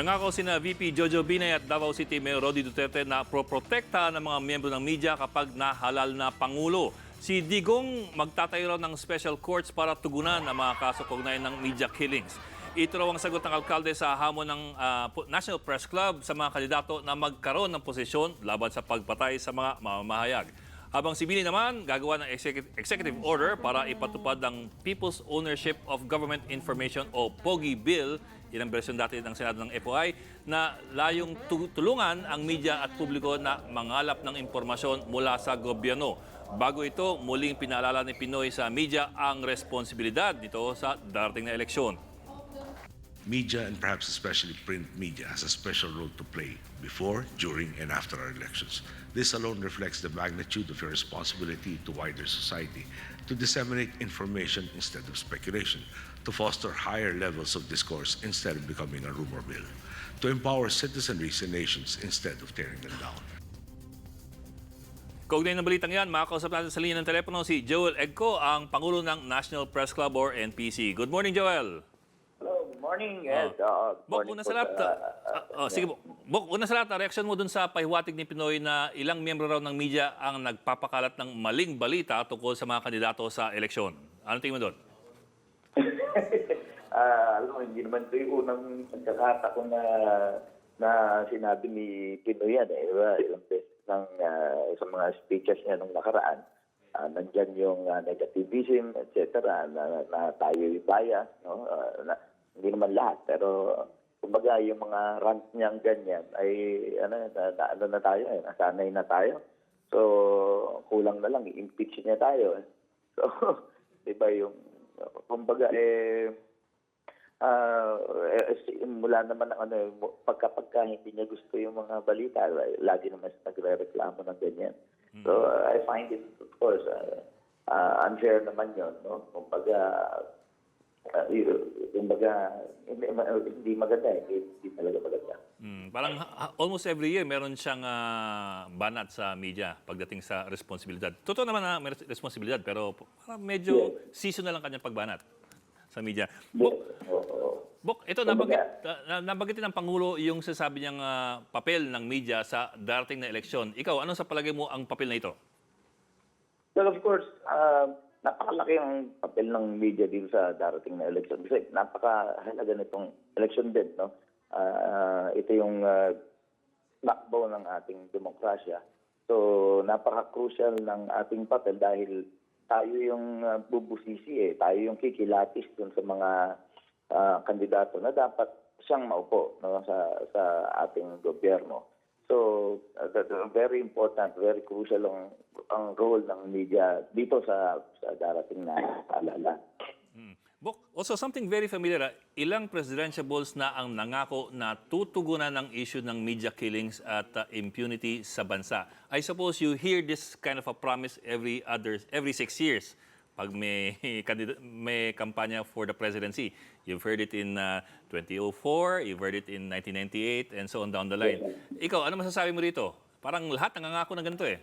Nangako sina VP Jojo Binay at Davao City Mayor Rodi Duterte na proprotekta ng mga miyembro ng media kapag nahalal na Pangulo. Si Digong magtatayo ng special courts para tugunan ang mga kaso kaugnay ng media killings. Ito raw ang sagot ng alkalde sa hamon ng po- National Press Club sa mga kandidato na magkaroon ng posisyon laban sa pagpatay sa mga mamamahayag. Habang si Bini naman, gagawa ng executive, order para ipatupad ang People's Ownership of Government Information o POGI Bill, yan ang bersyon dati ng Senado ng FOI, na layong tu- tulungan ang media at publiko na mangalap ng impormasyon mula sa gobyerno. Bago ito, muling pinaalala ni Pinoy sa media ang responsibilidad dito sa darating na eleksyon. Media and perhaps especially print media has a special role to play before, during, and after our elections. This alone reflects the magnitude of your responsibility to wider society to disseminate information instead of speculation, to foster higher levels of discourse instead of becoming a rumor mill, to empower citizenries and nations instead of tearing them down. Kaugnay ng balitang yan, makakausap natin sa linya ng telepono si Joel Egco, ang Pangulo ng National Press Club or NPC. Good morning, Joel. Morning, Ed. Uh, good Bok, morning una sa lahat, ah, oh, sige po. Bok, una sa lahat, ah, reaksyon mo dun sa pahiwatig ni Pinoy na ilang miyembro raw ng media ang nagpapakalat ng maling balita tungkol sa mga kandidato sa eleksyon. Ano tingin mo doon? Ah, alam mo, hindi naman ito yung unang pagkakataon na na sinabi ni Pinoy yan. Eh, diba? Ilang beses ng, ah, sa mga speeches niya nung nakaraan. Ah, nandyan yung ah, negativism, etc. Na, na tayo yung bias. No? Ah, na, hindi naman lahat. Pero kumbaga yung mga rant niyang ganyan ay ano, na, na, ano na tayo, eh, nasanay na tayo. So, kulang na lang, i-impeach niya tayo. eh. So, di ba yung, kumbaga, eh, ah eh, mula naman ang ano, eh, pagka, pagka hindi niya gusto yung mga balita, lagi naman siya nagre-reklamo ng ganyan. So, uh, I find it, of course, uh, uh, unfair naman yun, no? Kumbaga, uh, kumbaga, hindi, hindi maganda, eh. hindi, hindi talaga maganda. Hmm, parang almost every year meron siyang ah, banat sa media pagdating sa responsibilidad. Totoo naman na may res- responsibilidad pero parang medyo seasonal lang kanyang pagbanat sa media. Bok, Oo. Bok, ito nabanggit, na, nabanggit ng Pangulo yung sasabi niyang ah, papel ng media sa darating na eleksyon. Ikaw, ano sa palagay mo ang papel na ito? Well, of course, uh, napakalaki ang papel ng media dito sa darating na election. Kasi napakahalaga nitong election din, no? Ah, ito yung uh, backbone ng ating demokrasya. So, napaka-crucial ng ating papel dahil tayo yung uh, bubusisi eh. Tayo yung kikilatis dun sa mga ah, kandidato na dapat siyang maupo no, sa, sa ating gobyerno. So, uh, that, uh, very important, very crucial ang, ang role ng media dito sa, sa darating na alala. Hmm. Also something very familiar, ah, ilang presidential balls na ang nangako na tutugunan ng issue ng media killings at ah, impunity sa bansa. I suppose you hear this kind of a promise every other every six years pag may may kampanya for the presidency. You've heard it in ah, 2004, you've heard it in 1998, and so on down the line. Ikaw, ano masasabi mo rito? Parang lahat nangangako ng ganito eh.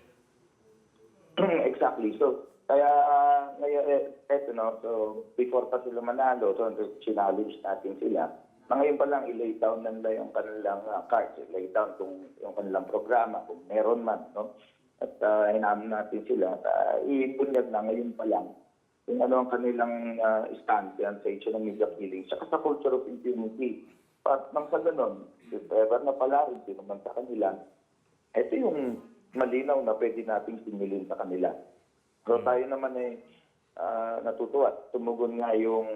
exactly. So, kaya uh, ngayon, eh, eto no, so before pa sila manalo, so challenge natin sila. Na ngayon pa lang, i-lay down na nila yung kanilang uh, cards, i-lay down kung yung kanilang programa, kung meron man, no? At uh, hinamin natin sila, uh, ibunyag na ngayon pa lang kung ano ang kanilang uh, stand yan sa issue ng media killing, saka sa culture of impunity. At nang sa ganun, if ever na pala rin naman sa kanila, ito yung malinaw na pwede nating similin sa kanila. So tayo naman ay ah, natutuwa. Tumugon nga yung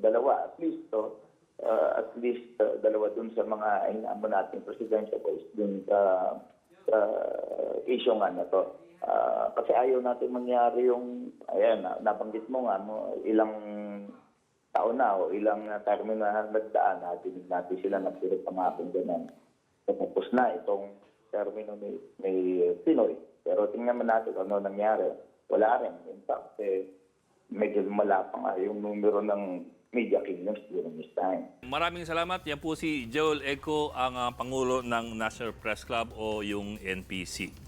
dalawa, at least, so, ah, at least ah, dalawa dun sa mga hinamon nating presidential voice dun sa, sa issue nga na to. Ah, kasi ayaw natin mangyari yung, ayan, na- nabanggit mo nga, mo, ilang taon na o ilang uh, termo na nagdaan, natin natin sila nagsirit sa mga ganyan. Tapos na itong termino ni, ni Pinoy. Pero tingnan mo natin ano nangyari. Wala rin. In fact, eh, medyo lumala pa nga yung numero ng media killings during this time. Maraming salamat. Yan po si Joel Eco, ang ah, Pangulo ng National Press Club o yung NPC.